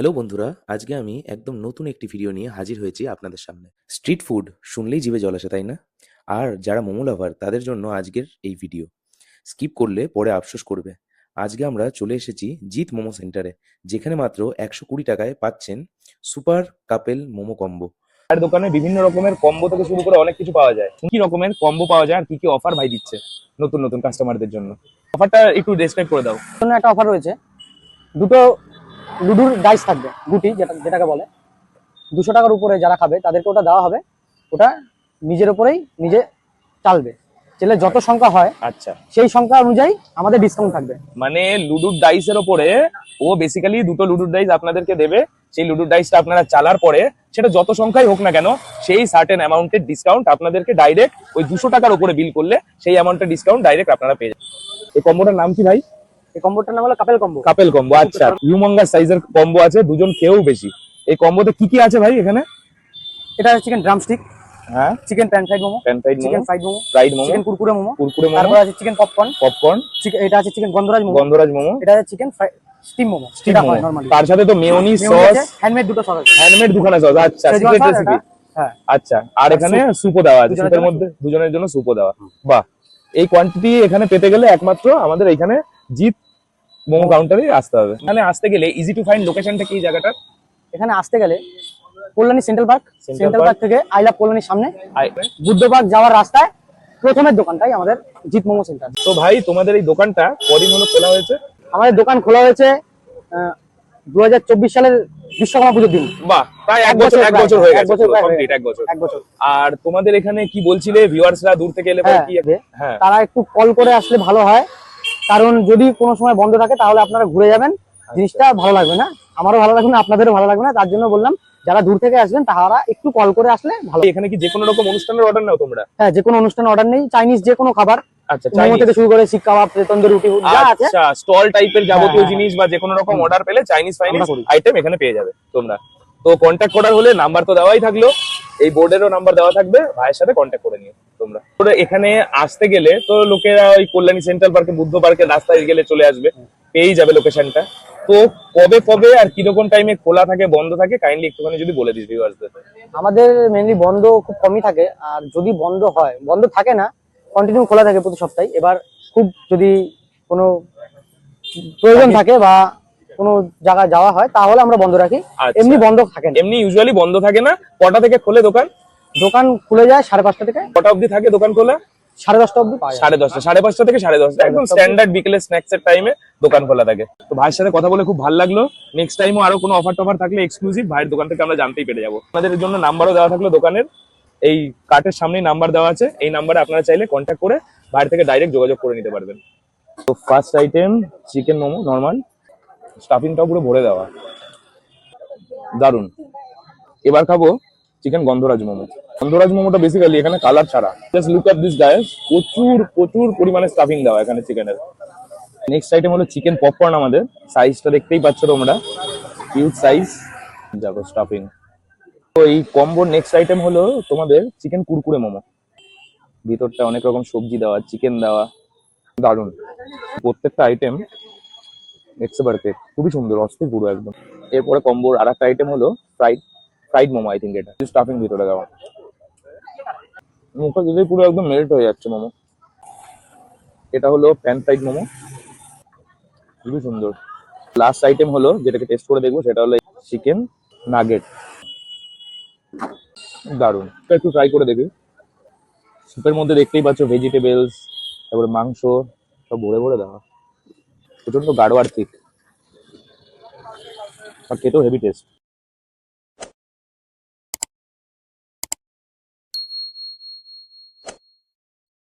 Hello বন্ধুরা আজকে আমি একদম নতুন একটি ভিডিও নিয়ে হাজির হয়েছি আপনাদের সামনে। স্ট্রিট ফুড শুনলেই জিভে জল আসে তাই না? আর যারা মোমো লাভার তাদের জন্য আজকের এই ভিডিও স্কিপ করলে পরে আফসোস করবে। আজকে আমরা চলে এসেছি জিৎ মোমো সেন্টারে যেখানে মাত্র একশো কুড়ি টাকায় পাচ্ছেন সুপার কাপেল মোমো কম্বো আর দোকানে বিভিন্ন রকমের কম্বো থেকে শুরু করে অনেক কিছু পাওয়া যায়। কি রকমের কম্বো পাওয়া যায় আর কি কি অফার ভাই দিচ্ছে নতুন নতুন কাস্টমারদের জন্য? অফারটা একটু ডেসক্রাইব করে দাও। একটা অফার রয়েছে। দুটো লুডুর ডাইস থাকবে গুটি যেটা যেটাকে বলে। দুশো টাকার উপরে যারা খাবে তাদেরকে ওটা দেওয়া হবে। ওটা নিজের উপরেই নিজে চালবে। চেলে যত সংখ্যা হয় আচ্ছা। সেই সংখ্যা অনুযায়ী আমাদের ডিসকাউন্ট থাকবে। মানে লুডুর ডাইসের ওপরে ও বেসিক্যালি দুটো লুডুর ডাইস আপনাদেরকে দেবে। সেই লুডুর ডাইসটা আপনারা চালার পরে সেটা যত সংখ্যাই হোক না কেন সেই সার্টেন অ্যামাউন্টের ডিসকাউন্ট আপনাদেরকে ডাইরেক্ট ওই দুশো টাকার উপরে বিল করলে সেই অ্যামাউন্টের ডিসকাউন্ট ডাইরেক্ট আপনারা পেয়ে যাবেন। এই কম্বোটার নাম কি ভাই? এই কম্বোটার নাম হলো কাপেল কম্বো। কাপেল কম্বো আচ্ছা। হিউমঙ্গাস সাইজের কম্বো আছে দুজন খেয়েও বেশি। এই কম্বোতে কি কি আছে ভাই এখানে? এটা চিকেন ড্রামস্টিক হ্যাঁ। Chicken pan fried momo pan fried chicken fried momo fried momo chicken Kurkure momo কুরকুরে মোমো তারপর আছে চিকেন পপকর্ন পপকর্ন এটা আছে চিকেন গন্ধরাজ মোমো গন্ধরাজ মোমো। এটা আছে chicken steam momo steam momo. তার সাথে তো মেয়োনিজ সস হ্যান্ডমেড দুটো সস হ্যান্ডমেড দুখানা সস আচ্ছা সিক্রেট রেসিপি হ্যাঁ। আচ্ছা আর এখানে সুপো দেওয়া আছে দুজনের সুপের জন্য মধ্যে দুজনের জন্য সুপো দেওয়া বাহ এই কোয়ান্টিটি এখানে পেতে গেলে একমাত্র আমাদের এখানে জিত মোমো কাউন্টারে আসতে হবে। এখানে আসতে গেলে ইজি টু ফাইন্ড লোকেশনটা কি জায়গাটা এখানে আসতে গেলে Kalyani central park central park থেকে আই লাভ কল্যাণীর সামনে বুদ্ধ পার্ক যাওয়ার রাস্তায় প্রথমের দোকানটাই আমাদের জিৎ মোমো সেন্টার তো ভাই তোমাদের এই দোকানটা কদিন হলো খোলা হয়েছে? আমাদের দোকান খোলা হয়েছে দু হাজার চব্বিশ সালের বিশ্বকর্মা পুজোর দিন। বাহ প্রায় এক বছর এক বছর হয়ে গেছে কমপ্লিট এক বছর। এক বছর। আর তোমাদের এখানে কি বলছিলে ভিউয়ার্সরা দূর থেকে এলে পরে হ্যাঁ কি হ্যাঁ। তারা একটু কল করে আসলে ভালো হয়। কারণ যদি কোনো সময় বন্ধ থাকে তাহলে আপনারা ঘুরে যাবেন। জিনিসটা ভালো লাগবে না। আমারও ভালো লাগবে না আপনাদেরও ভালো লাগবে না। তার জন্য বললাম যারা দূর থেকে আসবেন তারা একটু কল করে আসলে ভালো। এখানে কি যে কোনো রকম অনুষ্ঠানের অর্ডার নাও তোমরা? হ্যাঁ যে কোনো অনুষ্ঠানে অর্ডার নেই। চাইনিজ যে কোনো খাবার। আচ্ছা মোমো থেকে শুরু করে শিক কাবাব তন্দুরি রুটি যা আছে। আচ্ছা স্টল টাইপের যাবতীয় হ্যাঁ, জিনিস বা যে কোনো রকম অর্ডার পেলে চাইনিজ ফাইনিজ আইটেম এখানে পেয়ে যাবে তোমরা। তো কন্ট্যাক্ট করার হলে নাম্বার তো দেওয়াই থাকল। এই বোর্ডেরও নাম্বার দেওয়া থাকবে ভাইয়ের সাথে কন্ট্যাক্ট করে নিও তোমরা। এখানে আসতে গেলে তো লোকেরা ওই কল্যাণী সেন্ট্রাল পার্কে বুদ্ধ পার্কে রাস্তায় গেলে চলে আসবে পেয়েই যাবে লোকেশনটা তো কবে কবে আর কীরকম টাইমে খোলা থাকে বন্ধ থাকে কাইন্ডলি একটুখানি যদি বলে দিস ভিউয়ার্সদের আমাদের মেনলি বন্ধ খুব কমই থাকে আর যদি বন্ধ হয় বন্ধ থাকে না কন্টিনিউ খোলা থাকে প্রতি সপ্তাহে। এবার খুব যদি কোনো প্রয়োজন থাকে বা কোনো জায়গায় যাওয়া হয় তাহলে আমরা বন্ধ রাখি। আচ্ছা। এমনি বন্ধ থাকে না। এমনি ইউজুয়ালি বন্ধ থাকে না? কটা থেকে খোলে দোকান? দোকান খুলে যায় সাড়ে পাঁচটা থেকে। কটা অবধি থাকে দোকান খোলা? সাড়ে দশটা অব্দি সাড়ে দশটা সাড়ে পাঁচটা থেকে সাড়ে দশটা। একদম স্ট্যান্ডার্ড বিকেলে স্ন্যাক্স এর টাইমে দোকান খোলা থাকে। তো ভাইয়ের সাথে কথা বলে খুব ভালো লাগল। নেক্সট টাইমও আরও কোনো অফার টফার থাকলে এক্সক্লুসিভ ভাইয়ের দোকান থেকে আমরা জানতেই পেরে যাব। আপনাদের জন্য নাম্বারও দেওয়া থাকল দোকানের। এই কার্টের সামনেই নাম্বার দেওয়া আছে। এই নাম্বারে আপনারা চাইলে কন্ট্যাক্ট করে বাইরে থেকে ডাইরেক্ট যোগাযোগ করে নিতে পারবেন। তো first item chicken momo normal স্টাফিংটাও পুরো ভরে দেওয়া। দারুণ এবার খাব চিকেন গন্ধরাজ মোমো। গন্ধরাজ মোমোটা বেসিক্যালি এখানে কালার ছাড়া। Just look up this guys প্রচুর প্রচুর পরিমাণে স্টাফিং দেওয়া এখানে চিকেনের নেক্সট আইটেম হলো চিকেন পপকর্ন আমাদের। সাইজটা দেখতেই পাচ্ছ তোমরা। হিউজ সাইজ যাব স্টাফিং তো এই কম্বোর নেক্সট আইটেম হলো তোমাদের চিকেন কুরকুরে মোমো। ভিতরটা অনেক রকম সবজি দেওয়া চিকেন দেওয়া। দারুণ প্রত্যেকটা আইটেম এক্সে বার্কে খুবই সুন্দর, অস্থির পুরো একদম। এরপরে কম্বোর আর একটা আইটেম হলো fried fried momo I think এটা। স্টাফিং ভিতরে দেওয়া। মুখে দিলেই পুরো একদম মেল্ট হয়ে যাচ্ছে মোমো। এটা হলো প্যান ফ্রাইড মোমো। খুবই সুন্দর। লাস্ট আইটেম হলো, যেটাকে টেস্ট করে দেখব, সেটা হলো চিকেন নাগেট এটা একটু ট্রাই করে দেখি। স্যুপের মধ্যে দেখতেই পাচ্ছ ভেজিটেবলস তারপরে মাংস, সব ভরে ভরে দেওয়া। প্রচন্ড গাঢ় আর ঠিক আর খেতেও হেভি টেস্ট